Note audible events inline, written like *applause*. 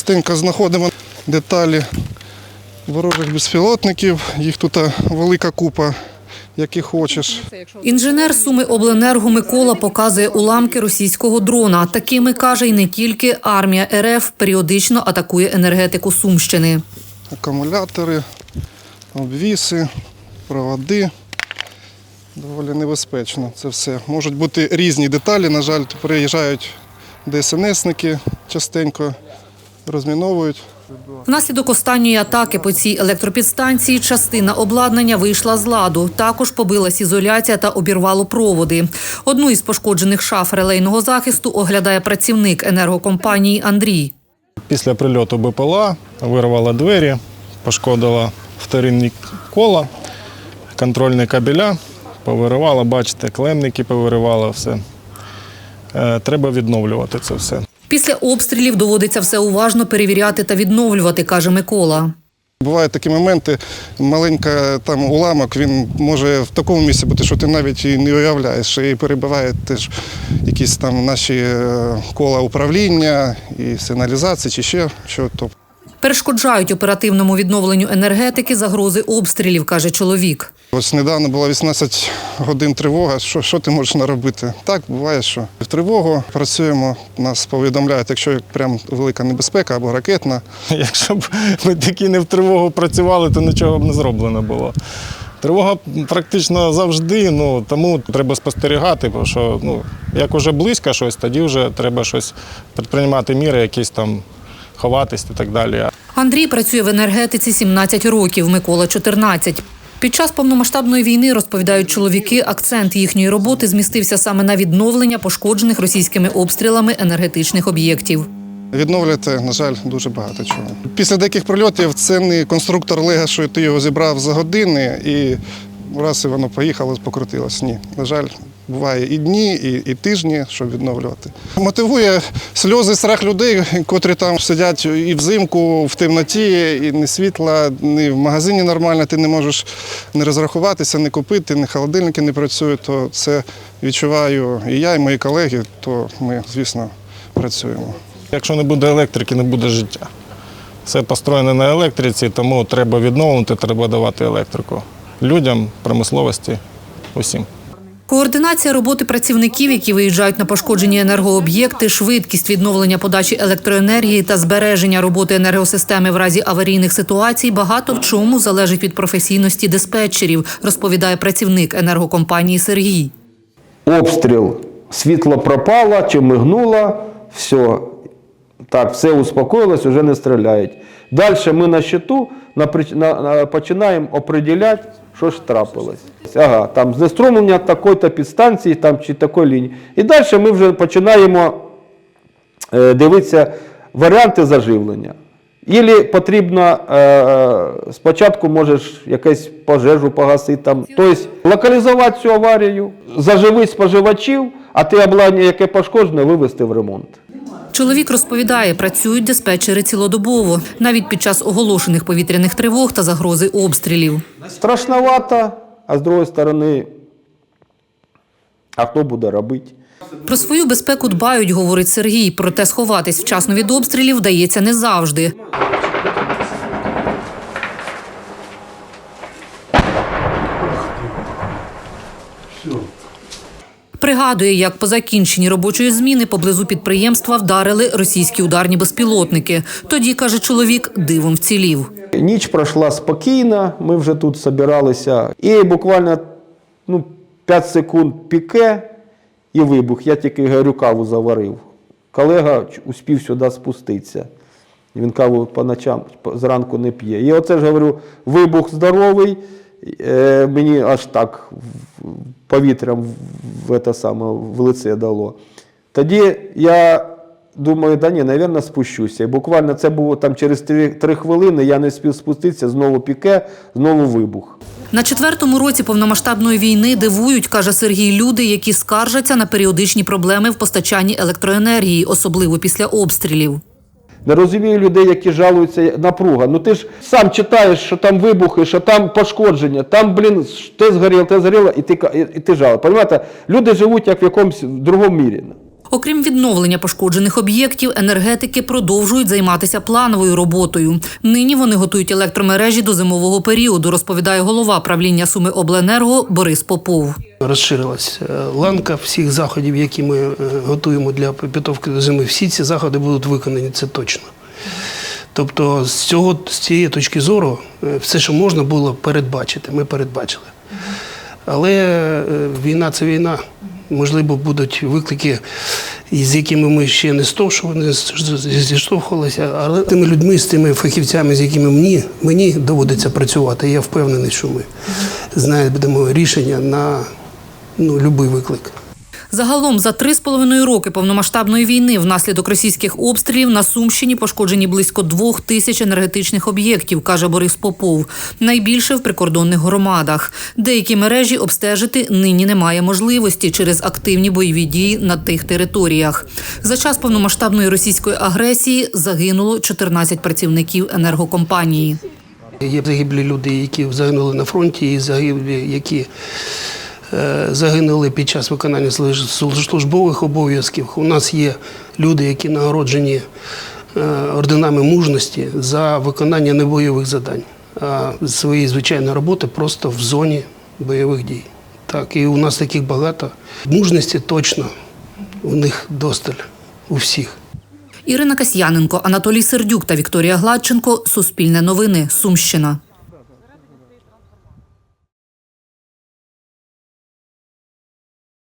Частенько знаходимо деталі ворожих безпілотників. Їх тут е, велика купа, які хочеш. Інженер Суми Обленерго Микола показує уламки російського дрона. Такими каже, і не тільки армія РФ періодично атакує енергетику Сумщини. Акумулятори, обвіси, проводи. Доволі небезпечно це все. Можуть бути різні деталі. На жаль, приїжджають ДСНСники частенько, розміновують. Внаслідок останньої атаки по цій електропідстанції частина обладнання вийшла з ладу. Також побилась ізоляція та обірвало проводи. Одну із пошкоджених шаф релейного захисту оглядає працівник енергокомпанії Андрій. Після прильоту БПЛА вирвала двері, пошкодила вторинні кола, контрольні кабеля, повиривала, бачите, клемники повиривала все. Е, Треба відновлювати це все. Після обстрілів доводиться все уважно перевіряти та відновлювати, каже Микола. Бувають такі моменти, маленька там уламок, він може в такому місці бути, що ти навіть і не уявляєш. І перебиває теж якісь там наші е, кола управління і сигналізації чи ще що. то Перешкоджають оперативному відновленню енергетики загрози обстрілів, каже чоловік. Ось недавно було 18 годин тривога. Що, що ти можеш наробити? Так, буває, що в тривогу працюємо, нас повідомляють, якщо прям велика небезпека або ракетна. *laughs* Якщо б ми такі не в тривогу працювали, то нічого б не зроблено було. Тривога практично завжди, ну тому треба спостерігати, бо що ну, як уже близько щось, тоді вже треба щось предприймати міри, якісь там ховатись і так далі. Андрій працює в енергетиці 17 років, Микола 14. Під час повномасштабної війни, розповідають чоловіки, акцент їхньої роботи змістився саме на відновлення пошкоджених російськими обстрілами енергетичних об'єктів. Відновлювати, на жаль, дуже багато чого. Після деяких прильотів це не конструктор Лего, що ти його зібрав за години і раз і воно поїхало, покрутилось. Ні. На жаль, буває і дні, і, і тижні, щоб відновлювати. Мотивує сльози, страх людей, котрі там сидять і взимку, в темноті, і ні світла, ні в магазині нормально, ти не можеш не розрахуватися, не купити, ні холодильники не працюють, то це відчуваю і я, і мої колеги, то ми, звісно, працюємо. Якщо не буде електрики, не буде життя. Все построєне на електриці, тому треба відновлювати, треба давати електрику людям, промисловості, усім. Координація роботи працівників, які виїжджають на пошкоджені енергооб'єкти, швидкість відновлення подачі електроенергії та збереження роботи енергосистеми в разі аварійних ситуацій багато в чому залежить від професійності диспетчерів, розповідає працівник енергокомпанії Сергій. обстріл, світло пропало чи мигнуло, все. Так, все успокоїлось, вже не стріляють. Далі ми на щиту на- на- починаємо определяти, що ж трапилось. Ага, там знеструмлення такої-то підстанції там, чи такої лінії. І далі ми вже починаємо е, дивитися варіанти заживлення. Ілі потрібно е, спочатку можеш якусь пожежу погасити там. Тобто локалізувати цю аварію, заживити споживачів, а те обладнання, яке пошкоджене, вивести в ремонт. Чоловік розповідає, працюють диспетчери цілодобово, навіть під час оголошених повітряних тривог та загрози обстрілів. Страшновато, а з другої сторони, а хто буде робити? Про свою безпеку дбають, говорить Сергій. Проте сховатись вчасно від обстрілів вдається не завжди. Пригадує, як по закінченні робочої зміни поблизу підприємства вдарили російські ударні безпілотники. Тоді, каже чоловік, дивом вцілів. Ніч пройшла спокійно, ми вже тут збиралися. І буквально ну, 5 секунд піке і вибух. Я тільки говорю, каву заварив. Колега успів сюди спуститися. Він каву по ночам зранку не п'є. І оце ж говорю, вибух здоровий. Е, Мені аж так повітрям в, це саме, в лице дало. Тоді я думаю, да ні, навірно, спущуся. І буквально це було там через три, три хвилини, я не спів спуститися, знову піке, знову вибух. На четвертому році повномасштабної війни дивують, каже Сергій, люди, які скаржаться на періодичні проблеми в постачанні електроенергії, особливо після обстрілів. Не розумію людей, які жалуються напруга. Ну ти ж сам читаєш, що там вибухи, що там пошкодження, там, блін, те згоріло, те згоріло, і ти, і, і ти жалуєш. Люди живуть як в якомусь другому мірі. Окрім відновлення пошкоджених об'єктів, енергетики продовжують займатися плановою роботою. Нині вони готують електромережі до зимового періоду, розповідає голова правління Суми Обленерго Борис Попов. Розширилась е, ланка всіх заходів, які ми е, готуємо для підготовки до зими. Всі ці заходи будуть виконані, це точно. Тобто, з цього з цієї точки зору, е, все, що можна було передбачити, ми передбачили. Але війна це війна. Можливо, будуть виклики, з якими ми ще не зіштовхувалися, але тими людьми, з тими фахівцями, з якими мені, мені доводиться працювати, я впевнений, що ми знайдемо рішення на ну, будь-який виклик. Загалом за три з половиною роки повномасштабної війни внаслідок російських обстрілів на Сумщині пошкоджені близько двох тисяч енергетичних об'єктів, каже Борис Попов. Найбільше в прикордонних громадах. Деякі мережі обстежити нині немає можливості через активні бойові дії на тих територіях. За час повномасштабної російської агресії загинуло 14 працівників енергокомпанії. Є загиблі люди, які загинули на фронті, і загиблі, які загинули під час виконання службових обов'язків. У нас є люди, які нагороджені е, орденами мужності за виконання небойових завдань, а свої звичайні роботи просто в зоні бойових дій. Так, і у нас таких багато. Мужності точно у них досталь у всіх. Ірина Касьяненко, Анатолій Сердюк та Вікторія Гладченко. Суспільне новини. Сумщина.